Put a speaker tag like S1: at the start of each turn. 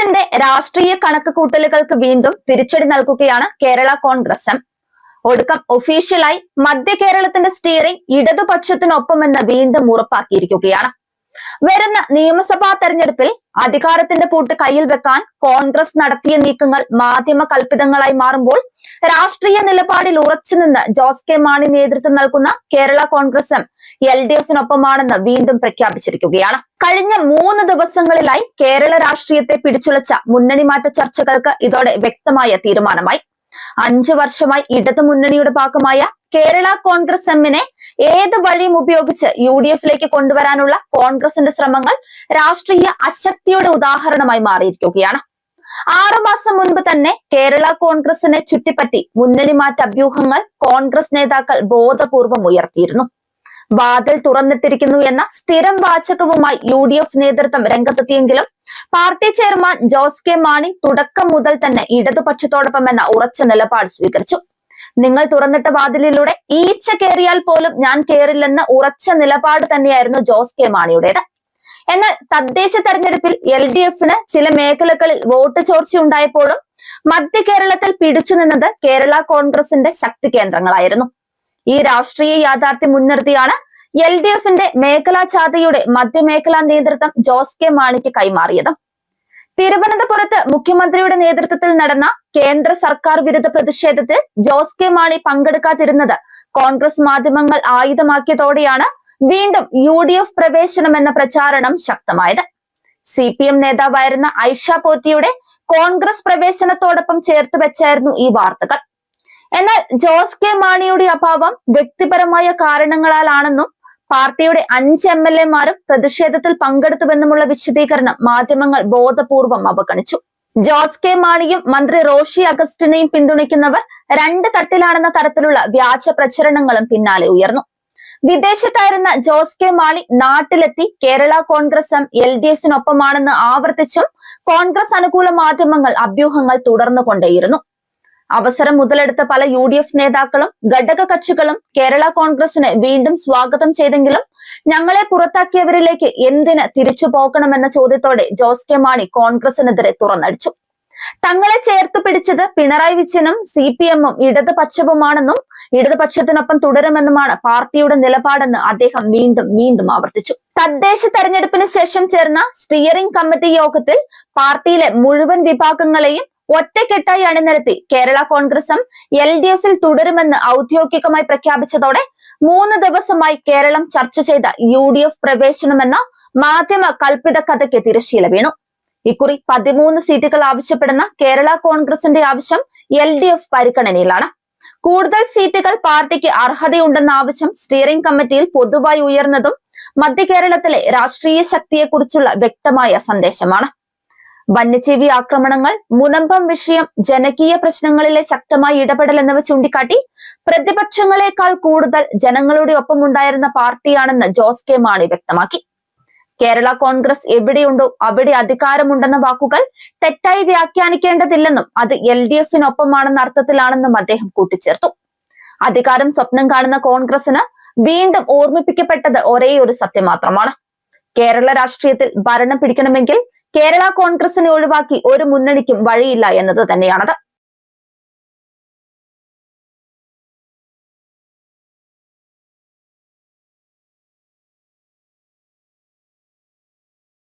S1: കോൺഗ്രസിന്റെ രാഷ്ട്രീയ കണക്ക് കൂട്ടലുകൾക്ക് വീണ്ടും തിരിച്ചടി നൽകുകയാണ് കേരള കോൺഗ്രസ്. ഒടുക്കം ഒഫീഷ്യലായി മധ്യ കേരളത്തിന്റെ സ്റ്റിയറിംഗ് ഇടതുപക്ഷത്തിനൊപ്പമെന്ന് വീണ്ടും ഉറപ്പാക്കിയിരിക്കുകയാണ്. വരുന്ന നിയമസഭാ തെരഞ്ഞെടുപ്പിൽ അധികാരത്തിന്റെ പൂട്ട് കയ്യിൽ വെക്കാൻ കോൺഗ്രസ് നടത്തിയ നീക്കങ്ങൾ മാധ്യമ കൽപ്പിതങ്ങളായി മാറുമ്പോൾ രാഷ്ട്രീയ നിലപാടിൽ ഉറച്ചുനിന്ന് ജോസ് കെ മാണി നേതൃത്വം നൽകുന്ന കേരള കോൺഗ്രസും എൽ ഡി എഫിനൊപ്പമാണെന്ന് വീണ്ടും പ്രഖ്യാപിച്ചിരിക്കുകയാണ്. കഴിഞ്ഞ മൂന്ന് ദിവസങ്ങളിലായി കേരള രാഷ്ട്രീയത്തെ പിടിച്ചുളച്ച മുന്നണി മാറ്റ ചർച്ചകൾക്ക് ഇതോടെ വ്യക്തമായ തീരുമാനമായി. അഞ്ചു വർഷമായി ഇടതു മുന്നണിയുടെ ഭാഗമായ കേരള കോൺഗ്രസ് എമ്മിനെ ഏത് വഴിയും ഉപയോഗിച്ച് യു ഡി എഫിലേക്ക് കൊണ്ടുവരാനുള്ള കോൺഗ്രസിന്റെ ശ്രമങ്ങൾ രാഷ്ട്രീയ അശക്തിയുടെ ഉദാഹരണമായി മാറിയിരിക്കുകയാണ്. ആറുമാസം മുൻപ് തന്നെ കേരള കോൺഗ്രസിനെ ചുറ്റിപ്പറ്റി മുന്നണി മാറ്റ അഭ്യൂഹങ്ങൾ കോൺഗ്രസ് നേതാക്കൾ ബോധപൂർവം ഉയർത്തിയിരുന്നു. വാതിൽ തുറന്നിട്ടിരിക്കുന്നു എന്ന സ്ഥിരം വാചകവുമായി യു ഡി എഫ് നേതൃത്വം രംഗത്തെത്തിയെങ്കിലും party chairman Jose K Mani തുടക്കം മുതൽ തന്നെ ഇടതുപക്ഷത്തോടൊപ്പം എന്ന ഉറച്ച നിലപാട് സ്വീകരിച്ചു. നിങ്ങൾ തുറന്നിട്ട വാതിലിലൂടെ ഈച്ച കയറിയാൽ പോലും ഞാൻ കയറില്ലെന്ന ഉറച്ച നിലപാട് തന്നെയായിരുന്നു ജോസ് കെ മാണിയുടേത്. എന്നാൽ തദ്ദേശ തെരഞ്ഞെടുപ്പിൽ എൽ ഡി എഫിന് ചില മേഖലകളിൽ വോട്ട് ചോർച്ച ഉണ്ടായപ്പോഴും മധ്യ കേരളത്തിൽ പിടിച്ചു നിന്നത് കേരള കോൺഗ്രസിന്റെ ശക്തി കേന്ദ്രങ്ങളായിരുന്നു. ഈ രാഷ്ട്രീയ യാഥാർത്ഥ്യം മുൻനിർത്തിയാണ് എൽ ഡി എഫിന്റെ മേഖലാ ചാതയുടെ മധ്യമേഖലാ നേതൃത്വം ജോസ് കെ മാണിക്ക് കൈമാറിയത്. തിരുവനന്തപുരത്ത് മുഖ്യമന്ത്രിയുടെ നേതൃത്വത്തിൽ നടന്ന കേന്ദ്ര സർക്കാർ വിരുദ്ധ പ്രതിഷേധത്തിൽ ജോസ് കെ മാണി പങ്കെടുക്കാതിരുന്നത് കോൺഗ്രസ് മാധ്യമങ്ങൾ ആയുധമാക്കിയതോടെയാണ് വീണ്ടും യു ഡി എഫ് പ്രവേശനം എന്ന പ്രചാരണം ശക്തമായത്. സി പി എം നേതാവായിരുന്ന ഐഷ പോറ്റിയുടെ കോൺഗ്രസ് പ്രവേശനത്തോടൊപ്പം ചേർത്ത് വെച്ചായിരുന്നു ഈ വാർത്തകൾ. എന്നാൽ ജോസ് കെ മാണിയുടെ അഭാവം വ്യക്തിപരമായ കാരണങ്ങളാലാണെന്നും പാർട്ടിയുടെ അഞ്ച് എം എൽ എമാരും പ്രതിഷേധത്തിൽ പങ്കെടുത്തുവെന്നുമുള്ള വിശദീകരണം മാധ്യമങ്ങൾ ബോധപൂർവം അവഗണിച്ചു. ജോസ് കെ മാണിയും മന്ത്രി റോഷി അഗസ്റ്റിനെയും പിന്തുണയ്ക്കുന്നവർ രണ്ട് തട്ടിലാണെന്ന തരത്തിലുള്ള വ്യാജ പ്രചരണങ്ങളും പിന്നാലെ ഉയർന്നു. വിദേശത്തായിരുന്ന ജോസ് കെ മാണി നാട്ടിലെത്തി Kerala Congress M L D എഫിനൊപ്പമാണെന്ന് ആവർത്തിച്ചും കോൺഗ്രസ് അനുകൂല മാധ്യമങ്ങൾ അഭ്യൂഹങ്ങൾ തുടർന്നുകൊണ്ടേയിരുന്നു. അവസരം മുതലെടുത്ത പല യു ഡി എഫ് നേതാക്കളും ഘടക കക്ഷികളും കേരള കോൺഗ്രസിന് വീണ്ടും സ്വാഗതം ചെയ്തെങ്കിലും ഞങ്ങളെ പുറത്താക്കിയവരിലേക്ക് എന്തിന് തിരിച്ചു പോകണമെന്ന ചോദ്യത്തോടെ ജോസ് കെ മാണി കോൺഗ്രസിനെതിരെ തുറന്നടിച്ചു. തങ്ങളെ ചേർത്തു പിടിച്ചത് പിണറായി വിജയനും സി പി എമ്മും ഇടതുപക്ഷവുമാണെന്നും ഇടതുപക്ഷത്തിനൊപ്പം തുടരുമെന്നുമാണ് പാർട്ടിയുടെ നിലപാടെന്ന് അദ്ദേഹം വീണ്ടും വീണ്ടും ആവർത്തിച്ചു. തദ്ദേശ തെരഞ്ഞെടുപ്പിന് ശേഷം ചേർന്ന സ്റ്റിയറിംഗ് കമ്മിറ്റി യോഗത്തിൽ പാർട്ടിയിലെ മുഴുവൻ വിഭാഗങ്ങളെയും ഒറ്റക്കെട്ടായി അണിനിരത്തി കേരള കോൺഗ്രസും എൽ ഡി എഫിൽ തുടരുമെന്ന് ഔദ്യോഗികമായി പ്രഖ്യാപിച്ചതോടെ മൂന്ന് ദിവസമായി കേരളം ചർച്ച ചെയ്ത യു ഡി എഫ് പ്രവേശനമെന്ന മാധ്യമ കൽപ്പിത കഥയ്ക്ക് തിരശ്ശീല വീണു. ഇക്കുറി പതിമൂന്ന് സീറ്റുകൾ ആവശ്യപ്പെടുന്ന കേരള കോൺഗ്രസിന്റെ ആവശ്യം എൽ ഡി എഫ് പരിഗണനയിലാണ്. കൂടുതൽ സീറ്റുകൾ പാർട്ടിക്ക് അർഹതയുണ്ടെന്ന ആവശ്യം സ്റ്റിയറിംഗ് കമ്മിറ്റിയിൽ പൊതുവായി ഉയർന്നതും മധ്യ കേരളത്തിലെ രാഷ്ട്രീയ ശക്തിയെക്കുറിച്ചുള്ള വ്യക്തമായ സന്ദേശമാണ്. വന്യജീവി ആക്രമണങ്ങൾ മുനമ്പം വിഷയം ജനകീയ പ്രശ്നങ്ങളിലെ ശക്തമായ ഇടപെടൽ എന്നിവ ചൂണ്ടിക്കാട്ടി പ്രതിപക്ഷങ്ങളെക്കാൾ കൂടുതൽ ജനങ്ങളുടെ ഒപ്പമുണ്ടായിരുന്ന പാർട്ടിയാണെന്ന് ജോസ് കെ മാണി വ്യക്തമാക്കി. കേരള കോൺഗ്രസ് എവിടെയുണ്ടോ അവിടെ അധികാരമുണ്ടെന്ന വാക്കുകൾ തെറ്റായി വ്യാഖ്യാനിക്കേണ്ടതില്ലെന്നും അത് എൽ ഡി എഫിനൊപ്പമാണെന്ന അർത്ഥത്തിലാണെന്നും അദ്ദേഹം കൂട്ടിച്ചേർത്തു. അധികാരം സ്വപ്നം കാണുന്ന കോൺഗ്രസിന് വീണ്ടും ഓർമ്മിപ്പിക്കപ്പെട്ടത് ഒരേ ഒരു സത്യം മാത്രമാണ് കേരള രാഷ്ട്രീയത്തിൽ ഭരണം പിടിക്കണമെങ്കിൽ കേരള കോൺഗ്രസിനെ ഒഴിവാക്കി ഒരു മുന്നണിക്കും വഴിയില്ല എന്നത് തന്നെയാണത്.